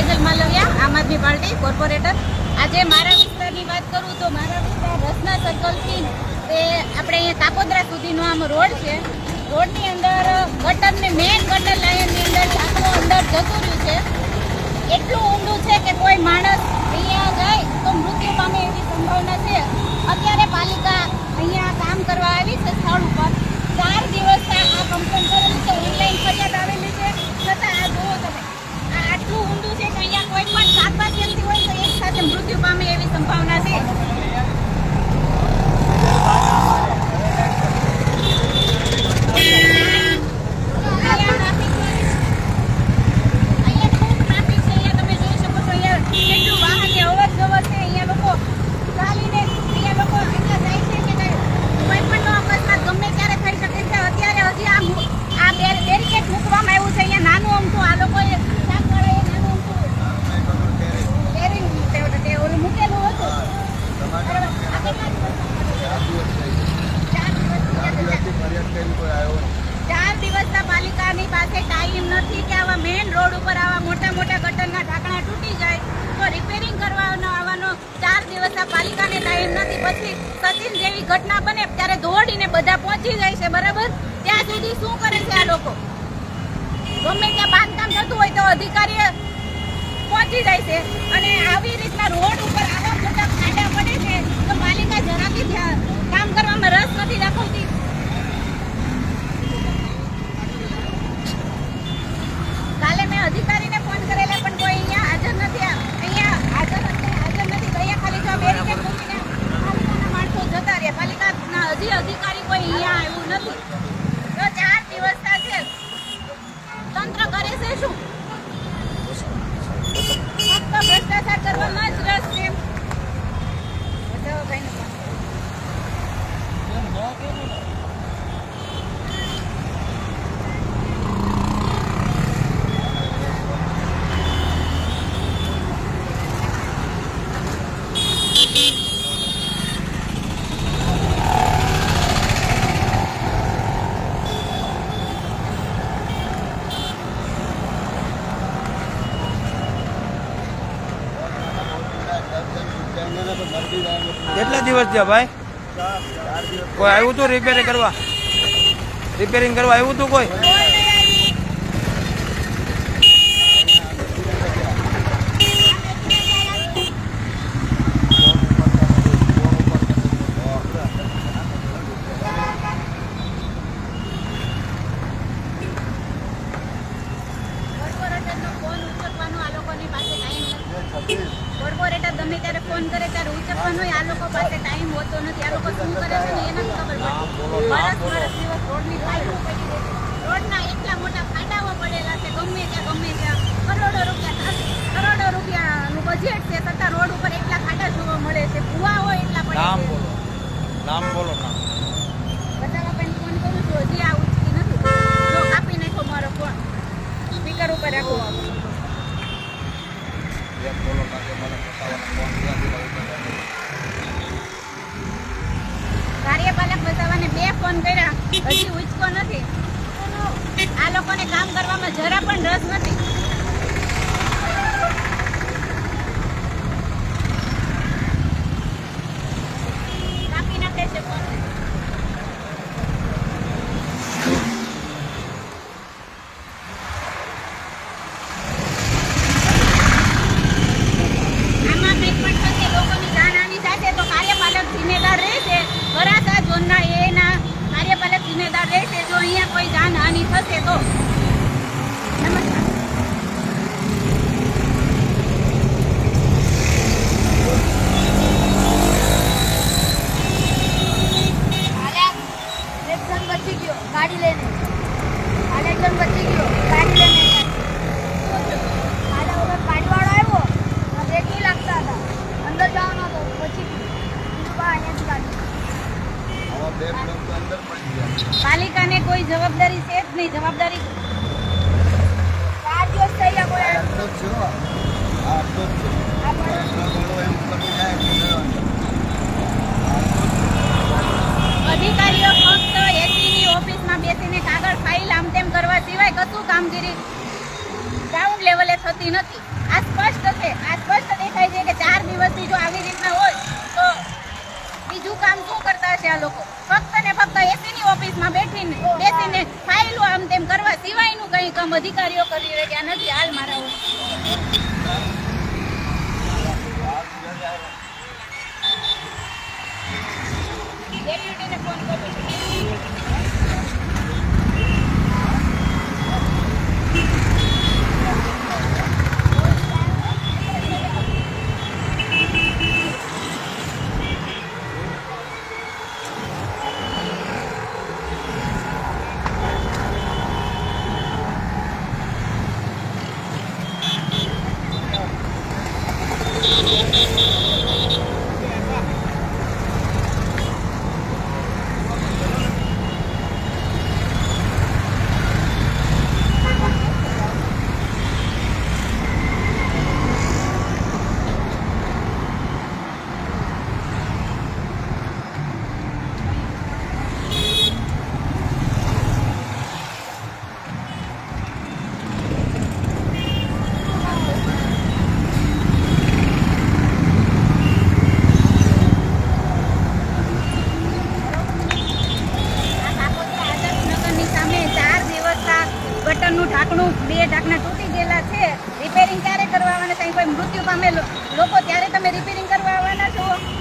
સેજલ માલવિયા આમ આદમી party corporator. આજે મારા વિસ્તારની વાત કરું તો મારા વિસ્તાર રસના સર્કલથી તે આપણે કાપોદ્રા સુધીનો આમ રોડ છે. રોડની અંદર ગટરને મેઇન ગટર લાઇનની અંદર ઢાંકણું અંદર જતું રહ્યું છે એટલું ઊંડું છે કે કોઈ માણસ અહીંયા જાય તો મૃત્યુ પામે એવી સંભાવના છે અત્યારે પાલિકા અહીંયા કામ કરવા આવી છે સ્થળ ઉપર ચાર દિવસના આ કમ્પ્લેન કરેલી છે ઓનલાઈન ફરિયાદ આવેલી છે છતાં આ જુઓ તમે આ આટલું ઊંડું છે કે અહીંયા કોઈ પણ શાકભાજી હોય તો એક સાથે મૃત્યુ પામે એવી સંભાવના છે અહીંયા traffic છે. અહીંયા ખૂબ ટ્રાફિક છે અહીંયા તમે જોઈ શકો છો અહીંયા કેટલું વાહનની અવર જવર છે અહીંયા લોકો ચાલીને અહીંયા લોકો અહીંયા જાય છે કે નહીં કોઈ પણનો અકસ્માત ગમે ત્યારે થઈ શકે છે અત્યારે હજી આ મુ- આ બેર- બેરિકેડ મૂકવામાં આવ્યું છે અહીંયા નાનું અમથું આ લોકોએ શાકવાળાએ નાનું અમથું બેરિંગ તે- તે ઓલું મૂકેલું હતું બરાબર. આ કેટલા દિવસમાં ચાર દિવસ થયા છે. ચાર દિવસના પાલિકાની પાસે ટાઈમ નથી કે આવા મેઇન રોડ ઉપર આવા મોટા મોટા ગટરના ઢાંકણા તૂટી જાય તો રિપેરિંગ કરવાનો આવવાનો ચાર દિવસના પાલિકાને ટાઈમ નથી પછી સચિન જેવી ઘટના બને ત્યારે દોડીને બધા પહોંચી જાય છે, બરાબર? ત્યાં સુધી શું કરે છે આ લોકો? ગમે ત્યાં બાંધકામ થતું હોય તો અધિકારી પહોંચી જાય છે અને આવી રીતના રોડ ઉપર આવા મોટા ખાડા પડે છે, તો પાલિકા જરાકી કામ કરવામાં રસ નથી દાખવતી કાલે મેં અધિકારીને ફોન કરેલા પણ કોઈ અહીંયા હાજર નથી આ- અહીંયા હાજર નથી હાજર નથી તો અહીંયા ખાલી જો બેરિકેડ મૂકીને પાલિકાના માણસો જતા રહ્યા પાલિકાના હજી અધિકારી કોઈ અહીંયા આવ્યું નથી તો ચાર દિવસના છે તંત્ર કરે છે શું ફક્ત ભ્રષ્ટાચાર કરવામાં જ રસ છે બતાવો ભાઈને ફોન. કેટલા દિવસ થયા ભાઈ? કોઈ આવ્યું હતું રિપેરિંગ કરવા? રિપેરિંગ કરવા આવ્યું હતું કોઈ કોઈ નહીં આવી. કોર્પોરેટરનો ફોન ઉચકવાનો આ લોકોની પાસે ટાઈમ નથી કોર્પોરેટર ગમે ત્યારે ફોન કરે ત્યારે આ લોકો પાસે ટાઈમ હોતો નથી. આ લોકો શું કરે છે ને એને ખબર પડે. વર્ષ વર્ષ દિવસ રોડની લાઈનો પડી રહે છે. રોડના એટલા મોટા ખાડાઓ પડેલા છે ગમે ત્યાં ગમે ત્યાં. કરોડો રૂપિયા કરોડો રૂપિયાનું બજેટ છે છતાં રોડ ઉપર એટલા ખાડા જોવા મળે છે. ભૂવાઓ એટલા નામ પડે બોલો નામ બોલો નામ. બધામાં પણ ફોન કરું છું હજી આ ઉચકી નથી જો કાપી નાખો મારો ફોન સ્પીકર ઉપર રાખો. બે ફોન કર્યા હજી ઉચકો નથી. આ લોકોને કામ 你喝点多。જવાબદારી. અધિકારીઓ ફક્ત એસીની ઓફિસમાં બેસીને કાગળ ફાઇલ આમ તેમ કરવા સિવાય કશું કામગીરી ગ્રાઉન્ડ લેવલે થતી નથી. આ સ્પષ્ટ છે. આ સ્પષ્ટ દેખાય છે કે ચાર દિવસથી જો આવી રીતના હોય તો બીજું કામ શું કરતા હશે આ લોકો? ફક્ત ને ફક્ત એસીની ઓફિસમાં બેઠીને બેસીને ફાઇલો આમ તેમ કરવા સિવાયનું કંઈ કામ અધિકારીઓ કરી રહ્યા નથી, હાલ મારા. ડેપ્યુટીને ફોન આ કાકોડિયા આઝાદનગરની સામે ચાર દિવસ આ ગટરનું ઢાંકણું બે ઢાંકણા તૂટી ગયેલા છે. રિપેરિંગ ક્યારે કરવા આવવાના? અહીં કોઈ મૃત્યુ પામે લોકો, ત્યારે તમે રિપેરિંગ કરવા આવવાના છો.